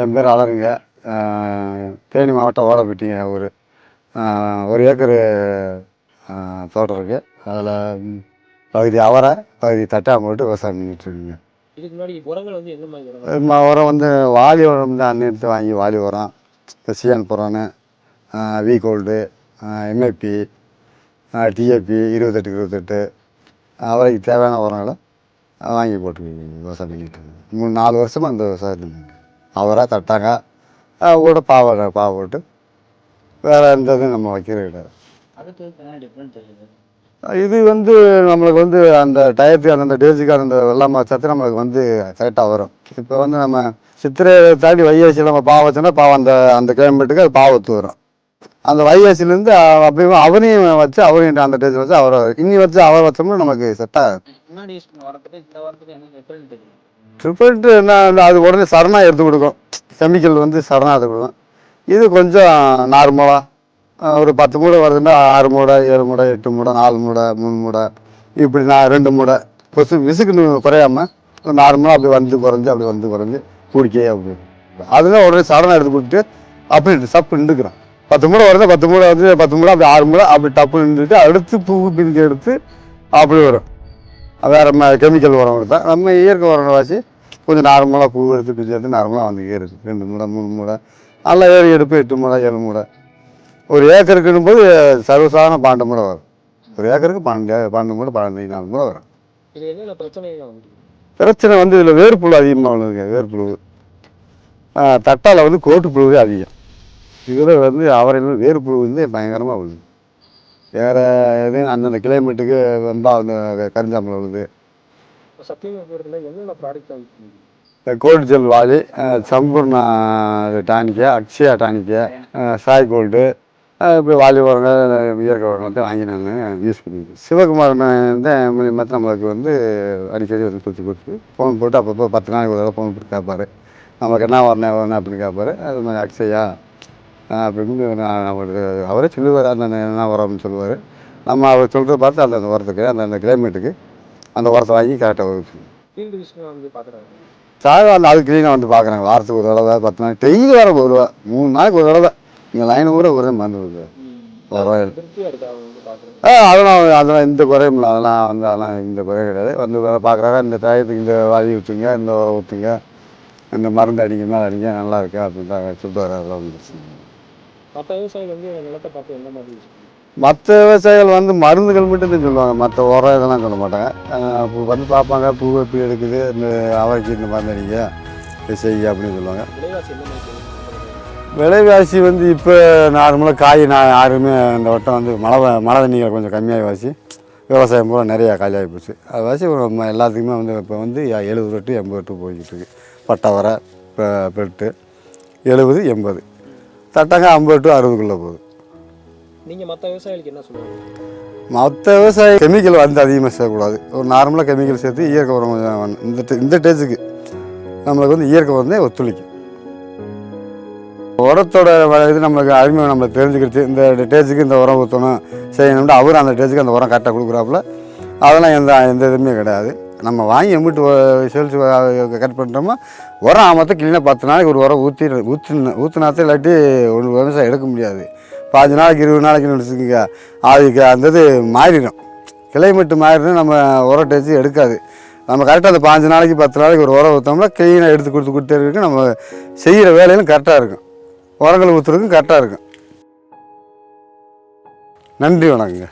என் பேர் அழகுங்க. தேனி மாவட்டம் ஓடப்பட்டிங்க ஊர். ஒரு ஏக்கரு தோட்டம் இருக்குது அதில் பகுதி அவரை பகுதி தட்டாம் போட்டு விவசாயம் பண்ணிகிட்ருக்குங்க இதுக்கு முன்னாடி உரங்கள் வந்து எந்த மாதிரி உரங்கள்? உரம் வந்து வாலி உரம் தான். எடுத்து வாங்கி வாலி உரம் சியான் புறானு வி கோல்டு எம்எப்பி டிஏபி இருபத்தெட்டு இருபத்தெட்டு அவரைக்கு தேவையான உரங்களை வாங்கி போட்டு விவசாயம் பண்ணிகிட்டு இருக்கோம். மூணு நாலு வருஷமாக அந்த விவசாயம் பண்ணிட்டு அவரை தட்டாங்க. கூட பாவை பாவை போட்டு வேறு எந்த இதுவும் நம்ம வைக்கிறது கிடையாது இது வந்து நம்மளுக்கு வந்து அந்த டயத்துக்கு அந்தந்த டேஜுக்கு அந்த வெள்ளாமை வச்சாத்து நம்மளுக்கு வந்து கரெக்டாக வரும். இப்போ வந்து நம்ம சித்திரை தாண்டி வைகாசியில் நம்ம பாவை வச்சோன்னா பாவம் அந்த அந்த கிளைமேட்டுக்கு அது பாவத்து வரும். அந்த வைகாசிலேருந்து அப்படியே அவரையும் வச்சு அவரையும் அந்த டேஜில் வச்சு அவரை இன்னி வச்சு அவர் வச்சோம்னா நமக்கு செட் ஆகாது என்ன அது உடனே சரணாக எடுத்து கொடுக்கும். கெமிக்கல் வந்து சரணாக எடுத்து கொடுக்கும். இது கொஞ்சம் நார்மலாக ஒரு பத்து மூடை வருதுன்னா ஆறு மூடை ஏழு மூடை எட்டு மூடை நாலு மூடை மூணு மூடை இப்படி நான் ரெண்டு மூடை. கொசு விசுக்குன்னு குறையாமல் நார்மலாக அப்படி வந்து குறைஞ்சி அப்படி வந்து குறைஞ்சி குடிக்கே அப்படி. அதெல்லாம் உடனே சடனாக எடுத்து கொடுத்துட்டு அப்படி சப்பு நின்றுக்கிறோம் பத்து மூடை வருது பத்து மூடை வந்து பத்து மூடை அப்படி ஆறு மூடை அப்படி டப்பு நின்றுட்டு அடுத்து பூ பிரிஞ்சு எடுத்து அப்படி வரும். வேற ம கெமிக்கல் உரம் கொடுத்தா நம்ம இயற்கை உரம் வாசி கொஞ்சம் நார்மலாக பூ எடுத்து பிரிச்சு எடுத்து நார்மலாக வந்து ஏறுது ரெண்டு மூடை மூணு மூடை நல்லா ஏறி எடுப்பு எட்டு மூடை ஏழு மூடை ஒரு ஏக்கருக்குன்னும் போது சர்வசாதாரண பன்னெண்டு மூடை வரும். ஒரு ஏக்கருக்கு பன்னெண்டு பன்னெண்டு மூடை பதினஞ்சு நாலு மூடை வரும். பிரச்சனை வந்து பிரச்சனை வந்து இதில் வேர்ப்புழு அதிகமாக விழுதுங்க வேர்ப்புழு. தட்டால் வந்து கோட்டு புழுவே அதிகம். இதில் வந்து அவரையில் வேர்ப்புழு வந்து பயங்கரமாக விழுது வேறு எதுவும் அந்தந்த கிளைமேட்டுக்கு வந்தால் அந்த கரிஞ்சாம்பல் விழுது இந்த gold gel Vaali Sampoorna tonic Akshaya tonic Sai gold இப்போ வாலி உரங்கள் இயற்கை உரங்கள் தான் வாங்கி நான் யூஸ் பண்ணிக்கிறேன் சிவகுமார் தான் மூலியமாக நம்மளுக்கு வந்து அடிக்கடி வந்து கொடுத்து கொடுத்து ஃபோன் போட்டு அப்பப்போ பத்து நாளைக்கு ஒரு தடவை ஃபோன் போட்டு கேட்பாரு நமக்கு என்ன வரணும் வரணும் அப்படின்னு கேட்பாரு அது மாதிரி அக்ஷயா அப்படின்னு நான் அவருக்கு அவரே சொல்லுவார் அந்த என்ன உரம்னு சொல்லுவார். நம்ம அவர் சொல்கிறத பார்த்து அந்த அந்த உரத்துக்கு அந்த அந்த கிளைமேட்டுக்கு அந்த உரத்தை வாங்கி கரெக்டாக வந்து சார் அந்த அது க்ளீனாக வந்து பார்க்குறாங்க. வாரத்துக்கு ஒரு தடவை பத்து நாள் டெய்லி வர ஒரு ரூபா மூணு நாளைக்கு ஒரு தடவை. இங்கே லைன் கூட ஒரு மருந்து வருது வந்து ஆ அதெல்லாம் அதெல்லாம் இந்த குறையும் இல்லை. அதெல்லாம் வந்து அதெல்லாம் இந்த குறையும் கிடையாது. வந்து பார்க்குறாங்க. இந்த டயத்துக்கு இந்த வாதி ஊற்றுங்க இந்த ஊற்றுங்க இந்த மருந்து அடிங்க மேலே அடிங்க நல்லா இருக்கு அப்படின்னு சொல்லிட்டு வர இல்லை. மற்ற விவசாயிகள் வந்து நிலத்தை பார்த்து என்ன மாதிரி மற்ற விவசாயிகள் வந்து மருந்துகள் மட்டும் தான் சொல்லுவாங்க. மற்ற உரம் இதெல்லாம் சொல்ல மாட்டாங்க. இப்போ வந்து பார்ப்பாங்க. பூ எப்படி எடுக்குது? இந்த அவரைக்கு இந்த அடிங்க இதை செய்ய அப்படின்னு சொல்லுவாங்க. விலைவாசி மாதிரி வந்து இப்போ நார்மலாக காய் நான் யாருமே இந்த வட்டம் வந்து மழை மழை தண்ணிகள் கொஞ்சம் கம்மியாகி வாசி. விவசாயம் பூரா நிறையா காலியாகி போச்சு. அது வாசி எல்லாத்துக்குமே வந்து இப்போ வந்து எழுபது டு எண்பது டு போய்கிட்டு இருக்கு. பட்டவரை பெ- பெட்டு எழுபது எண்பது. தட்டங்க ஐம்பது டு அறுபதுக்குள்ளே போகுது. நீங்கள் மற்ற விவசாயிகளுக்கு என்ன சொல்லுவாங்க? மற்ற விவசாய கெமிக்கல் வந்து அதிகமாக சேர்க்கக்கூடாது. ஒரு நார்மலாக கெமிக்கல் சேர்த்து இயற்கை உரம் கொஞ்சம். இந்த இந்த டேஜுக்கு நம்மளுக்கு வந்து இயற்கை உரம் தான் ஒத்துழைக்கும். உரத்தோட இது நம்மளுக்கு அறிமுகம் நம்மளுக்கு தெரிஞ்சுக்கிடுச்சு இந்த டேஜுக்கு இந்த உரம் ஊற்றணும் செய்யணும்னு அவர் அந்த டேஜுக்கு அந்த உரம் கரெக்டாக கொடுக்குறாப்புல. அதெல்லாம் எந்த எந்த இதுவுமே கிடையாது. நம்ம வாங்கி எம்பிட்டு சேல்ஸ் கட் பண்ணிட்டோமோ உரம் ஆமத்தை கிளீனாக பத்து நாளைக்கு ஒரு உரம் ஊற்றி ஊற்றின ஊற்றினாத்தே இல்லாட்டி ஒரு விவசாயம் எடுக்க முடியாது. பாஞ்சு நாளைக்கு இருபது நாளைக்குன்னு வச்சுக்கோங்க அதுக்கு அந்த இது மாறிடும். கிளைமேட்டு மாறிடும் நம்ம உரம் டேச்சு எடுக்காது. நம்ம கரெக்டாக அந்த பாஞ்சு நாளைக்கு பத்து நாளைக்கு ஒரு உரம் ஊற்றோம்னா க்ளீனாக எடுத்து கொடுத்து கொடுத்தே இருக்கு நம்ம செய்கிற வேலையிலும் கரெக்டாக இருக்கும். உரங்கள் ஊற்றுறதுக்கும் கரெக்டாக இருக்கும். நன்றி வணக்கங்க.